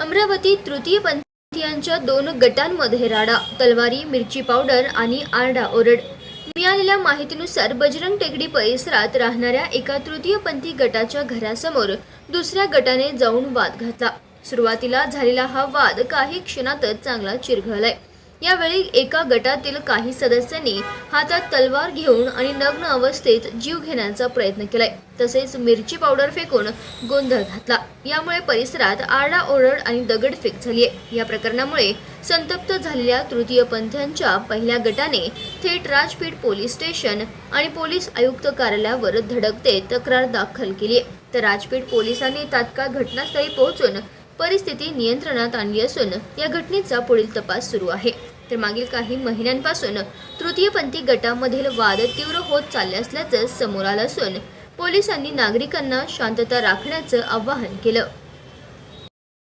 अमरावती तृतीय पंथीयांच्या दोन गटांमध्ये राडा तलवारी मिरची पावडर आणि आरडा ओरड. मिळालेल्या माहितीनुसार बजरंग टेकडी परिसरात राहणाऱ्या एका तृतीयपंथी गटाच्या घरासमोर दुसऱ्या गटाने जाऊन वाद घातला. सुरुवातीला झालेला हा वाद काही क्षणातच चांगला चिरघळलाय. यावेळी एका गटातील काही सदस्यांनी हातात तलवार घेऊन आणि नग्न अवस्थेत जीव घेण्याचा प्रयत्न केलाय. तसेच मिरची पावडर फेकून गोंधळ घातला. यामुळे परिसरात आरडाओरड आणि दगडफेक झाली आहे या प्रकरणामुळे संतप्त झालेल्या तृतीय पंथ्यांच्या पहिल्या गटाने थेट राजपीठ पोलीस स्टेशन आणि पोलीस आयुक्त कार्यालयावर धडकते तक्रार दाखल केली आहे तर राजपीठ पोलिसांनी तात्काळ घटनास्थळी पोहोचून परिस्थिती नियंत्रणात आणली असून या घटनेचा पुढील तपास सुरू आहे. तर मागील काही महिन्यांपासून तृतीयपंथी गटामधील वाद तीव्र होत चालले असल्याचं समोर आलं असून पोलिसांनी नागरिकांना शांतता राखण्याचं आवाहन केलं.